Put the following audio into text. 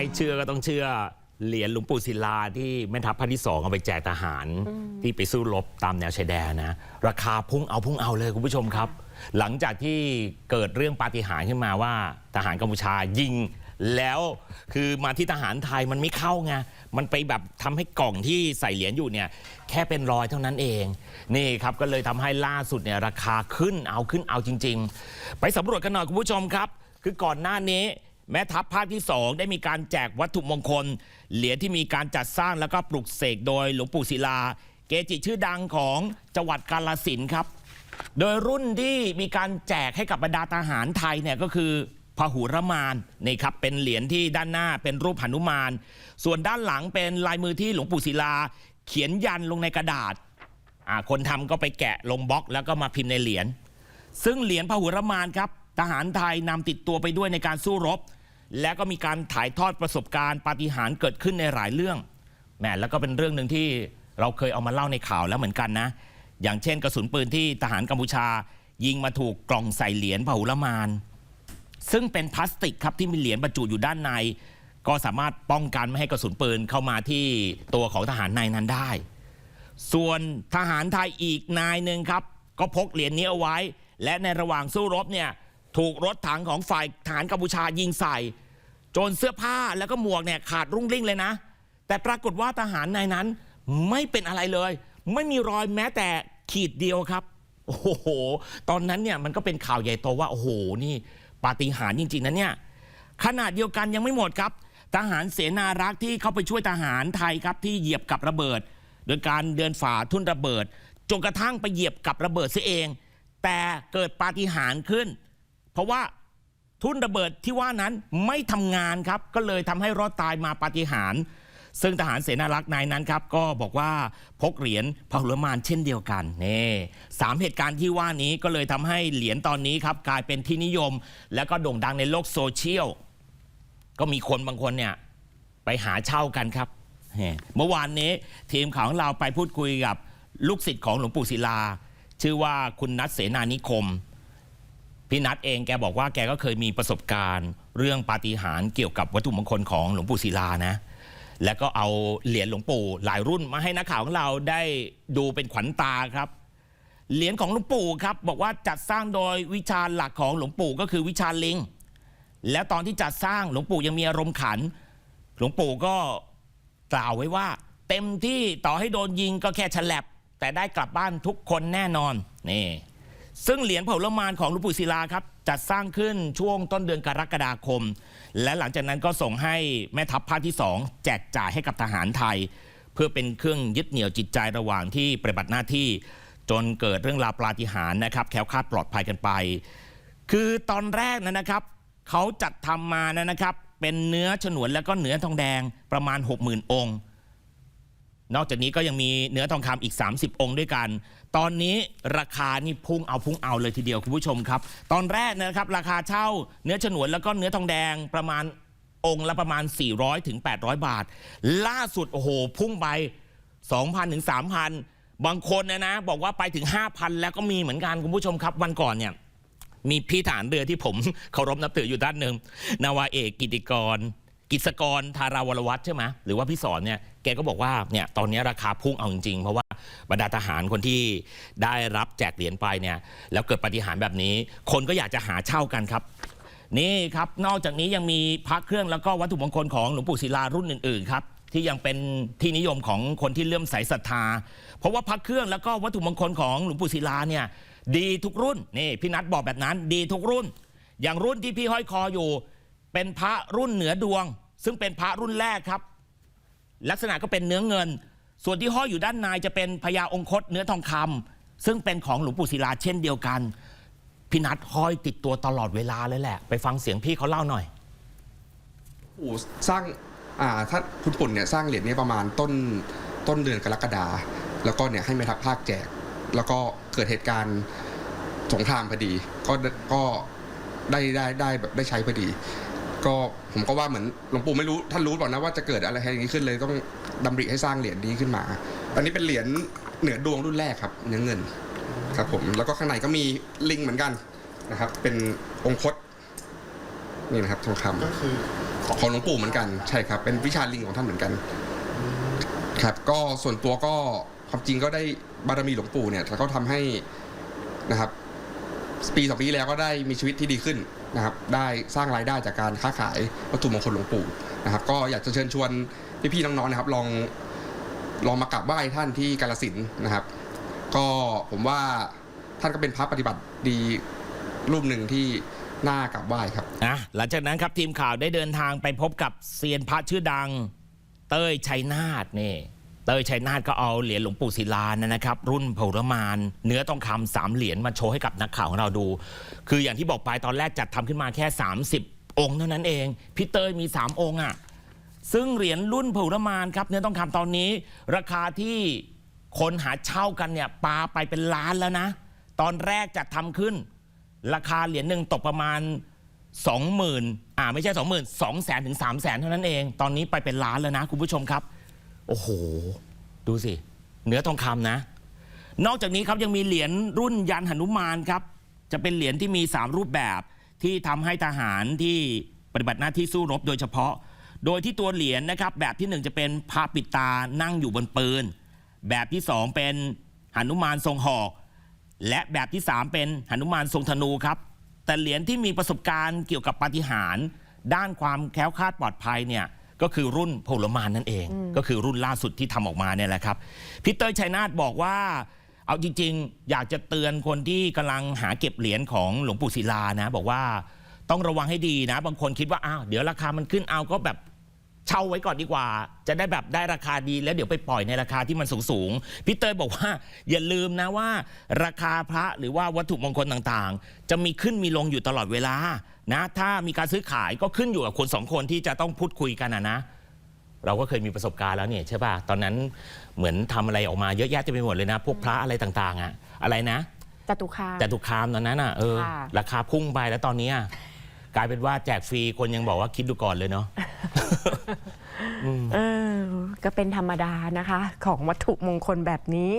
ไม่เชื่อก็ต้องเชื่อเหรียญหลวงปู่ศิลาที่แม่ทัพภาคที่สองเอาไปแจกทหารที่ไปสู้รบตามแนวชายแดนนะ ราคาพุ่งเอาพุ่งเอาเลยคุณผู้ชมครับ หลังจากที่เกิดเรื่องปาฏิหาริย์ขึ้นมาว่าทหารกัมพูชายิงแล้วคือมาที่ทหารไทยมันไม่เข้าไง มันไปแบบทำให้กล่องที่ใส่เหรียญอยู่เนี่ยแค่เป็นรอยเท่านั้นเอง นี่ครับก็เลยทำให้ล่าสุดเนี่ยราคาขึ้นเอาขึ้นเอาจริง ๆ ไปสำรวจกันหน่อยคุณผู้ชมครับ คือก่อนหน้านี้ แม่ทัพภาคที่ 2 ได้มีการแจกวัตถุมงคล เหรียญที่มีการจัดสร้างแล้วก็ปลุกเสกโดยหลวงปู่ศิลา เกจิชื่อดังของจังหวัดกาลสินครับ โดยรุ่นที่มีการแจกให้กับบรรดาทหารไทยเนี่ยก็คือพหุรมานนี่ครับเป็นเหรียญที่ด้านหน้าเป็นรูปหนุมาน ส่วนด้านหลังเป็นลายมือที่หลวงปู่ศิลา เขียนยันลงในกระดาษคนทำก็ไปแกะลงบล็อก แล้วก็มาพิมพ์ในเหรียญซึ่งเหรียญพหุรมานครับทหารไทยนำติดตัวไปด้วยในการสู้รบ และก็มีการถ่ายทอดประสบการณ์ปาฏิหาริย์เกิดขึ้นในหลายเรื่องแหมแล้วก็เป็นเรื่องหนึ่งที่เราเคยเอามาเล่าในข่าวแล้วเหมือนกันนะ อย่างเช่นกระสุนปืนที่ทหารกัมพูชา ยิงมาถูกกล่องใส่เหรียญพหุรมาน ซึ่งเป็นพลาสติกครับที่มีเหรียญบรรจุอยู่ด้านใน ก็สามารถป้องกันไม่ให้กระสุนปืนเข้ามาที่ตัวของทหารนายนั้นได้ ส่วนทหารไทยอีกนายหนึ่งครับ ก็พกเหรียญนี้เอาไว้ และในระหว่างสู้รบเนี่ยถูกรถถังของฝ่ายทหารกัมพูชายิงใส่ จนเสื้อผ้าแล้วก็หมวกเนี่ยขาดรุ่งริ่งเลยนะ แต่ปรากฏว่าทหารนายนั้นไม่เป็นอะไรเลย ไม่มีรอยแม้แต่ขีดเดียวครับ โอ้โห ตอนนั้นเนี่ยมันก็เป็นข่าวใหญ่โตว่า โอ้โห นี่ปาฏิหาริย์จริง ๆนะเนี่ยขนาดเดียวกันยังไม่หมดครับ ทหารเสนารักษ์ที่เข้าไปช่วยทหารไทยครับที่เหยียบกับระเบิด โดยการเดินฝ่าทุ่นระเบิดจนกระทั่งไปเหยียบกับระเบิดเสเอง แต่เกิดปาฏิหาริย์ขึ้น เพราะว่า ทุ่นระเบิดที่ว่านั้นไม่ทำงานครับ ก็เลยทำให้รอดตายมาปาฏิหาริย์ซึ่งทหารเสนารักษ์นายนั้นครับก็บอกว่าพกเหรียญพหุรมานเช่นเดียวกันนี่สามเหตุการณ์ที่ว่านี้ก็เลยทำให้เหรียญตอนนี้ครับกลายเป็นที่นิยม และก็โด่งดังในโลกโซเชียล ก็มีคนบางคนเนี่ยไปหาเช่ากันครับ เมื่อวานนี้ทีมข่าวของเราไปพูดคุยกับลูกศิษย์ของหลวงปู่ศิลา ชื่อว่าคุณนัทเสนานิคม พี่นัทเองแกบอกว่าแกก็เคยมีประสบการณ์ เรื่องปาฏิหาริย์เกี่ยวกับวัตถุมงคลของหลวงปู่ศิลานะ แล้วก็เอาเหรียญหลวงปู่หลายรุ่นมาให้นักข่าวของเราได้ดูเป็นขวัญตาครับ เหรียญของหลวงปู่ครับ บอกว่าจัดสร้างโดยวิชาหลักของหลวงปู่ก็คือวิชาลิง แล้วตอนที่จัดสร้างหลวงปู่ยังมีอารมณ์ขัน หลวงปู่ก็กล่าวไว้ว่า เต็มที่ต่อให้โดนยิงก็แค่ฉลับแต่ได้กลับบ้านทุกคนแน่นอนนี่ ซึ่งเหรียญเผาละมานของหลวงปู่ศิลาครับจัดสร้างขึ้นช่วงต้นเดือนกรกฎาคม และหลังจากนั้นก็ส่งให้แม่ทัพภาคที่ 2 แจกจ่ายให้กับทหารไทย เพื่อเป็นเครื่องยึดเหนี่ยวจิตใจระหว่างที่ปฏิบัติหน้าที่ จนเกิดเรื่องราวปาฏิหาริย์นะครับแคล้วคลาดปลอดภัยกันไป คือตอนแรกนะนะครับเขาจัดทำมานะนะครับเป็นเนื้อฉนวนแล้วก็เนื้อทองแดงประมาณ 60,000 องค์ นอกจากนี้ก็ยังมีเนื้อทองคำอีก 30 องค์ด้วยกัน ตอนนี้ราคานี่พุ่งเอาพุ่งเอาเลยทีเดียวคุณผู้ชมครับ ตอนแรกนะครับราคาเช่าเนื้อฉนวนแล้วก็เนื้อทองแดงประมาณองค์ละประมาณ 400ถึง800 บาท ล่าสุดโอ้โหพุ่งไป 2,000ถึง3,000 บางคนนะนะบอกว่าไปถึง 5,000 แล้วก็มีเหมือนกันคุณผู้ชมครับ วันก่อนเนี่ยมีพี่ฐานเรือที่ผมเคารพนับถืออยู่ด้านหนึ่งนาวาเอกกิติกร กิจกรธาราวรวัตรใช่ไหมหรือว่าพี่สอนเนี่ย แกก็บอกว่าเนี่ยตอนนี้ราคาพุ่งเอาจริงๆ เพราะว่าบรรดาทหารคนที่ได้รับแจกเหรียญไปเนี่ยแล้วเกิดปฏิหารแบบนี้ คนก็อยากจะหาเช่ากันครับ นี่ครับนอกจากนี้ยังมีพระเครื่องแล้วก็วัตถุมงคลของหลวงปู่ศิลารุ่นอื่นๆครับที่ยังเป็นที่นิยมของคนที่เลื่อมใสศรัทธา เพราะว่าพระเครื่องแล้วก็วัตถุมงคลของหลวงปู่ศิลาเนี่ยดีทุกรุ่นนี่พี่นัทบอกแบบนั้น ดีทุกรุ่น อย่างรุ่นที่พี่ห้อยคออยู่ เป็นพระรุ่นเหนือดวง ซึ่งเป็นพระรุ่นแรกครับ ลักษณะก็เป็นเนื้อเงิน ส่วนที่ห้อยอยู่ด้านในจะเป็นพญาองคตเนื้อทองคำซึ่งเป็นของหลวงปู่ศิลาเช่นเดียวกันพี่นัทห้อยติดตัวตลอดเวลาเลยแหละ ไปฟังเสียงพี่เขาเล่าหน่อยโอ้สร้างอ่าถ้าคุณปุ่นเนี่ยสร้างเหรียญเนี้ประมาณต้นต้นเดือนกรกฎาแล้วก็เนี่ยให้แม่ทัพภาคแจก แล้วก็เกิดเหตุการณ์สงครามพอดี ก็ก็ได้ได้ได้แบบได้ใช้พอดี ก็ผมก็ว่าเหมือนหลวงปู่ไม่รู้ท่านรู้เปล่านะว่าจะเกิดอะไรอย่างนี้ขึ้นเลยต้องดำริให้สร้างเหรียญนี้ขึ้นมา อันนี้เป็นเหรียญเหนือดวงรุ่นแรกครับเนื้อเงินครับผมแล้วก็ข้างในก็มีลิงเหมือนกันนะครับ เป็นองคตนี่นะครับทองคำก็คือของของหลวงปู่เหมือนกันใช่ครับ เป็นวิชาลิงของท่านเหมือนกัน ครับ ก็ส่วนตัวก็ความจริงก็ได้บารมีหลวงปู่เนี่ยแล้วก็ทำให้นะครับ ปีสองปีที่แล้วก็ได้มีชีวิตที่ดีขึ้น นะครับได้สร้างรายได้จากการค้าขายวัตถุมงคลหลวงปู่นะครับ ก็อยากจะเชิญชวนพี่ๆน้องๆนะครับ ลองลองมากราบไหว้ท่านที่กาลสินนะครับ ก็ผมว่าท่านก็เป็นพระปฏิบัติดีรูปหนึ่งที่น่ากราบไหว้ครับนะหลังจากนั้นครับทีมข่าวได้เดินทางไปพบกับเซียนพระชื่อดัง เต้ยชัยนาทนี่ เตยชัยนาทก็เอาเหรียญหลวงปู่ศิลานะครับ รุ่นผลมานเนื้อทองคำสามเหรียญมาโชว์ให้กับนักข่าวของเราดู คืออย่างที่บอกไปตอนแรกจัดทำขึ้นมาแค่ 30 องค์เท่านั้นเองพี่เตยมี 3 องค์อะซึ่งเหรียญรุ่นผลมานครับเนื้อทองคำตอนนี้ ราคาที่คนหาเช่ากันเนี่ยปาไปเป็นล้านแล้วนะ ตอนแรกจัดทำขึ้น ราคาเหรียญหนึ่งตกประมาณ20,000อ่าไม่ใช่20,000 2แสนถึง3แสนเท่านั้นเอง ตอนนี้ไปเป็นล้านแล้วนะคุณผู้ชมครับ โอ้โห ดูสิเนื้อทองคำนะ นอกจากนี้ครับยังมีเหรียญรุ่นยันหนุมานครับ จะเป็นเหรียญที่มี 3 รูปแบบที่ทำให้ทหารที่ปฏิบัติหน้าที่สู้รบโดยเฉพาะ โดยที่ตัวเหรียญนะครับ แบบที่หนึ่งจะเป็นพระปิดตานั่งอยู่บนปืน แบบที่สองเป็นหนุมานทรงหอก และแบบที่ 3 เป็นหนุมานทรงธนูครับ แต่เหรียญที่มีประสบการณ์เกี่ยวกับปาฏิหาริย์ด้านความแคล้วคลาดปลอดภัยเนี่ย ก็คือรุ่นพลมานนั่นเอง ก็คือรุ่นล่าสุดที่ทำออกมาเนี่ยแหละครับพี่เตอร์ชัยนาทบอกว่า เอาจริง ๆ อยากจะเตือนคนที่กำลังหาเก็บเหรียญของหลวงปู่ศิลานะ บอกว่าต้องระวังให้ดีนะ บางคนคิดว่าอ้าวเดี๋ยวราคามันขึ้นเอาก็แบบ เช่าไว้ก่อนดีกว่า จะได้แบบได้ราคาดีแล้วเดี๋ยวไปปล่อยในราคาที่มันสูงสูงๆพี่เตยบอกว่าอย่าลืมนะว่า ราคาพระหรือว่าวัตถุมงคลต่างๆ จะมีขึ้นมีลงอยู่ตลอดเวลานะถ้ามีการซื้อขายก็ขึ้นอยู่กับคนสองคนที่จะต้องพูดคุยกันนะนะเราก็เคยมีประสบการณ์แล้วเนี่ยใช่ป่ะ ตอนนั้นเหมือนทำอะไรออกมาเยอะแยะเต็มไปหมดเลยนะ พวกพระอะไรต่างๆอะอะไรนะจตุคามแต่ถูกคามตอนนั้นอะเออค่ะราคาพุ่งไปแล้วตอนเนี้ยกลายเป็นว่าแจกฟรีคนยังบอกว่าคิดดูก่อนเลยเนาะ เออก็เป็นธรรมดานะคะ ของวัตถุมงคลแบบนี้